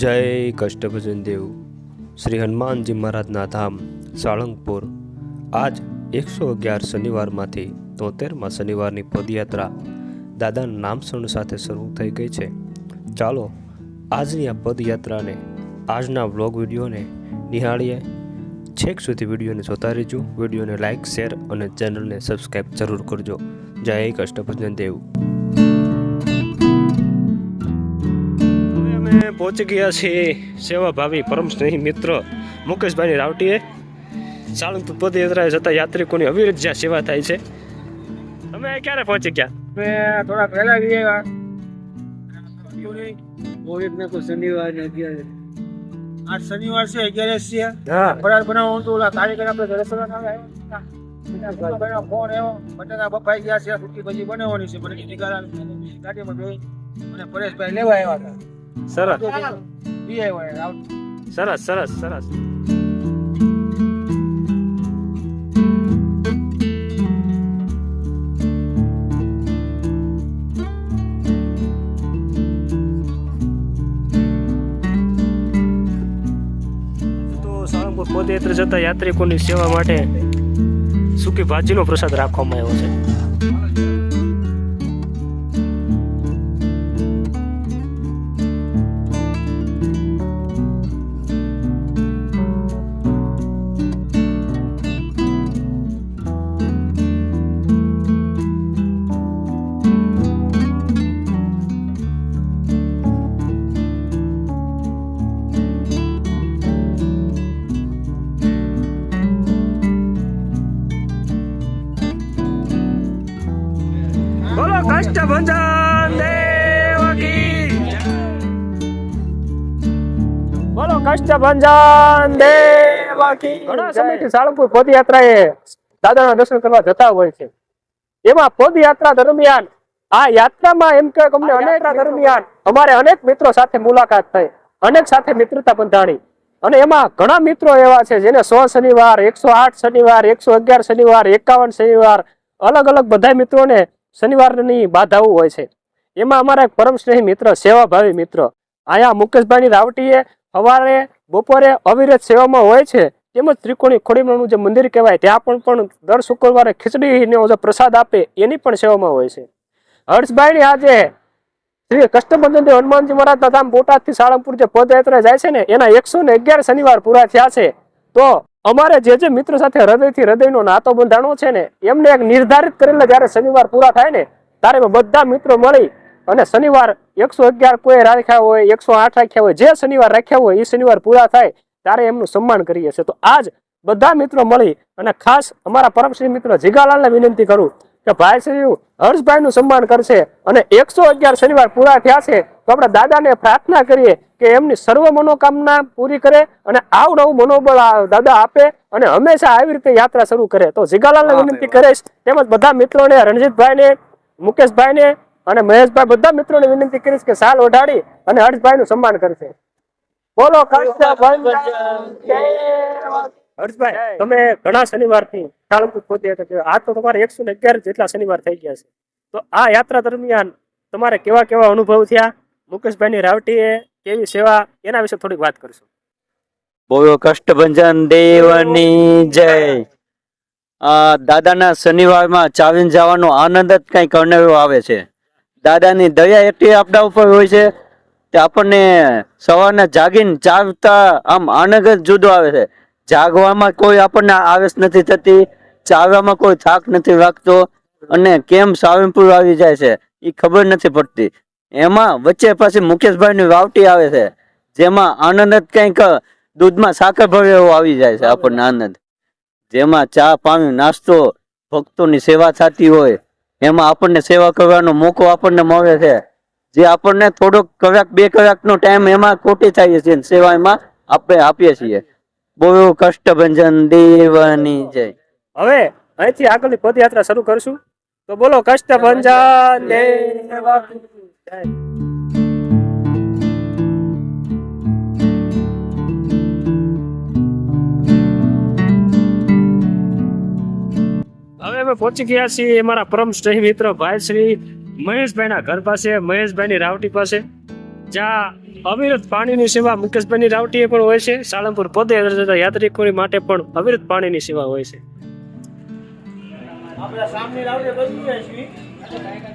જય કષ્ટભજન દેવ. શ્રી હનુમાનજી મહારાજના ધામ, સાળંગપુર. આજ એકસો અગિયાર શનિવારમાંથી તોતેરમાં શનિવારની પદયાત્રા દાદાના નામસરણ સાથે શરૂ થઈ ગઈ છે. ચાલો, આજની આ પદયાત્રાને, આજના વ્લોગ વિડીયોને નિહાળીએ. છેક સુધી વિડીયોને જોતા રહેજો. વિડીયોને લાઇક શેર અને ચેનલને સબસ્ક્રાઈબ જરૂર કરજો. જય કષ્ટભજન દેવ. પહોંચી ગયા છે સેવાભાવી પરમ સ્નેહી મિત્ર મુકેશભાઈની રાવટીએ. સાળંગપુર પદયાત્રાએ જતા યાત્રિકોની અવિરત જ્યાં સેવા થાય છે. તમે ક્યારે પહોંચી ગયા? અમે થોડા પહેલા કોઈ શનિવાર ને અગિયાર. આજ શનિવાર છે અગિયારસ છે. હા. બનાવો તો ઓલા કાર્યકર આપણે રસોડા આવ્યા ફોન એવો બટાકા બફાઈ ગયા છે સુકી ભાજી બનાવવાની છે. મને ગાડીમાં અને પરેશભાઈ લેવા આવ્યા હતા. સરસ. સરસ સરસ. તો સાળંગપુર પદયાત્રા જતા યાત્રિકોની સેવા માટે સૂકી ભાજીનો પ્રસાદ રાખવામાં આવ્યો છે. બોલો કષ્ટભંજન દેવકી બોલો કષ્ટભંજન દેવકી ઘણા સમયથી સાળંગપુર પદયાત્રાએ દાદાના દર્શન કરવા જતા હોય છે. એમાં પદયાત્રા દરમિયાન આ યાત્રામાં એમ કે અમને અનેક દરમિયાન અમારે અનેક મિત્રો સાથે મુલાકાત થઈ અનેક સાથે મિત્રતા બંધાણી. અને એમાં ઘણા મિત્રો એવા છે જેને સો શનિવાર એકસો આઠ શનિવાર એકસો અગિયાર શનિવાર એકાવન શનિવાર અલગ અલગ બધા મિત્રોને શનિવારની બાધાઓ હોય છે. એમાં અમારા એક પરમ સ્નેહી મિત્ર, સેવાભાવી મિત્ર અહીંયા મુકેશભાઈની રાવટીએ સવારે, બપોરે અવિરત સેવામાં હોય છે, તેમજ ત્રિકોણી ખોડીમાનું જે મંદિર કહેવાય, ત્યાં પણ પણ દર શુક્રવારે ખીચડીનો જે પ્રસાદ આપે, એની પણ સેવામાં હોય છે. હર્ષભાઈની આજે શ્રી કષ્ટબંધન હનુમાનજી મહારાજના ધામ બોટાદથી સાળંગપુર જે પદયાત્રા જાય છે ને, એના એકસો ને અગિયાર શનિવાર પૂરા થયા છે. તો અમારે જે જે મિત્રો સાથે હૃદયથી હૃદયનો નાતો બંધાણો છે ને, એમને એક નિર્ધારિત કરેલા જ્યારે શનિવાર પૂરા થાય ને, ત્યારે બધા મિત્રો મળી અને શનિવાર એકસો અગિયાર કોઈ રાખ્યા હોય, એકસો આઠ રાખ્યા હોય, જે શનિવાર રાખ્યા હોય, એ શનિવાર પૂરા થાય, ત્યારે એમનું સન્માન કરીએ છીએ. તો આજ બધા મિત્રો મળી અને ખાસ અમારા પરમશ્રી મિત્ર જીગાલાલને વિનંતી કરું કે ભાઈ શ્રી હર્ષભાઈનું સન્માન કરશે અને એકસો અગિયાર શનિવાર પૂરા થયા છે તો આપણે દાદાને પ્રાર્થના કરીએ કે એમની સર્વ મનોકામના પૂરી કરે અને આવડવું મનોબળ દાદા આપે અને હંમેશા આવી રીતે યાત્રા શરૂ કરે. તો જીગાલાલને વિનંતી કરીશ તેમજ બધા મિત્રોને રણજીતભાઈને મુકેશભાઈને અને મહેશભાઈ બધા મિત્રોને વિનંતી કરીશ કે સાલ ઓઢાડી અને હર્ષભાઈનું સન્માન કરશે. બોલો હર્ષભાઈ તમે ઘણા શનિવારથી સાળંગપુર પહોંચ્યા હતા આ તો તમારે એકસો ને અગિયાર જેટલા શનિવાર થઈ ગયા છે. તો આ યાત્રા દરમિયાન તમારે કેવા કેવા અનુભવ થયા? મુકેશભાઈની રાવટીએ કેવી સેવા એના વિશે થોડીક વાત કરશું. બોલો કષ્ટભંજન દેવની જય. આ દાદાના શનિવારમાં ચાવીને જવાનો આનંદ જ કંઈક કરનારો આવે છે. દાદાની દયા એટલી આપણા ઉપર હોય છે કે આપણને સવારના જાગીને ચાવતા આમ આનંદ જ જુદો આવે છે. જાગવામાં કોઈ આપણને આવેશ નથી થતી, ચાવવામાં કોઈ થાક નથી લાગતો અને કેમ સાવનપુર આવી જાય છે એ ખબર નથી પડતી. એમાં વચ્ચે પાછી મુકેશભાઈની વાવટી આવે છે, જેમાં આનંદ જ કંઈક દૂધમાં સાકર ભવે એવો આવી જાય છે આપણને આનંદ. જેમાં ચા પાણી, નાસ્તો, ભક્તોની સેવા થતી હોય, એમાં આપણને સેવા કરવાનો મોકો આપણને મળે છે. જે આપણને થોડોક કલાક, બે કલાકનો ટાઈમ એમાં ખોટી થાય છે સેવામાં આપણે આપીએ છીએ. બહુ કષ્ટભંજન, દેવની જય. હવે અહીંથી આગળની પદયાત્રા શરૂ કરશું. તો બોલો, કષ્ટભંજન ભંજન જય. હવે અમે પહોંચી ગયા છીએ અમારા પરમ સ્નેહી મિત્ર ભાઈ શ્રી મહેશભાઈના ઘર પાસે મહેશભાઈની રાવટી પાસે જ્યાં અવિરત પાણીની સેવા મુકેશભાઈની રાવટીએ પણ હોય છે. સાળંગપુર પદયાત્રા જતા યાત્રિકોની માટે પણ અવિરત પાણીની સેવા હોય છે. આપણે સામની રાવટી બની ગયા છીએ.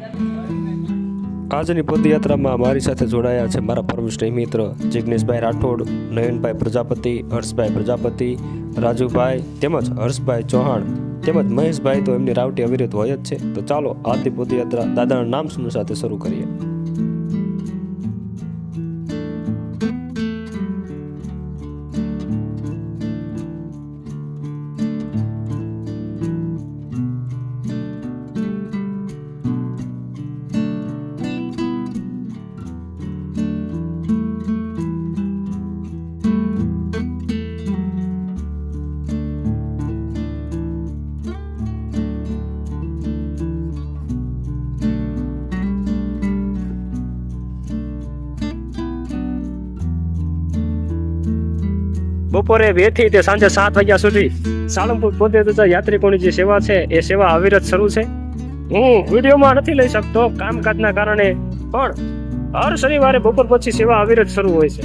આજની પદયાત્રામાં મારી સાથે જોડાયા છે મારા પરમ સ્નેહ મિત્ર જિજ્ઞેશભાઈ રાઠોડ, નયનભાઈ પ્રજાપતિ, હર્ષભાઈ પ્રજાપતિ, રાજુભાઈ તેમજ હર્ષભાઈ ચૌહાણ તેમજ મહેશભાઈ તો એમની રાવટી અવિરત હોય જ છે. તો ચાલો આજની પદયાત્રા દાદાના નામ સાથે શરૂ કરીએ. બપોરે બેથી તે સાંજે સાત વાગ્યા સુધી સાળંગપુર પોતે યાત્રિકોની જે સેવા છે, એ સેવા અવિરત શરૂ છે. હું વિડીયોમાં નથી લઈ શકતો કામકાજના કારણે, પણ હર શનિવારે બપોર પછી સેવા અવિરત શરૂ હોય છે.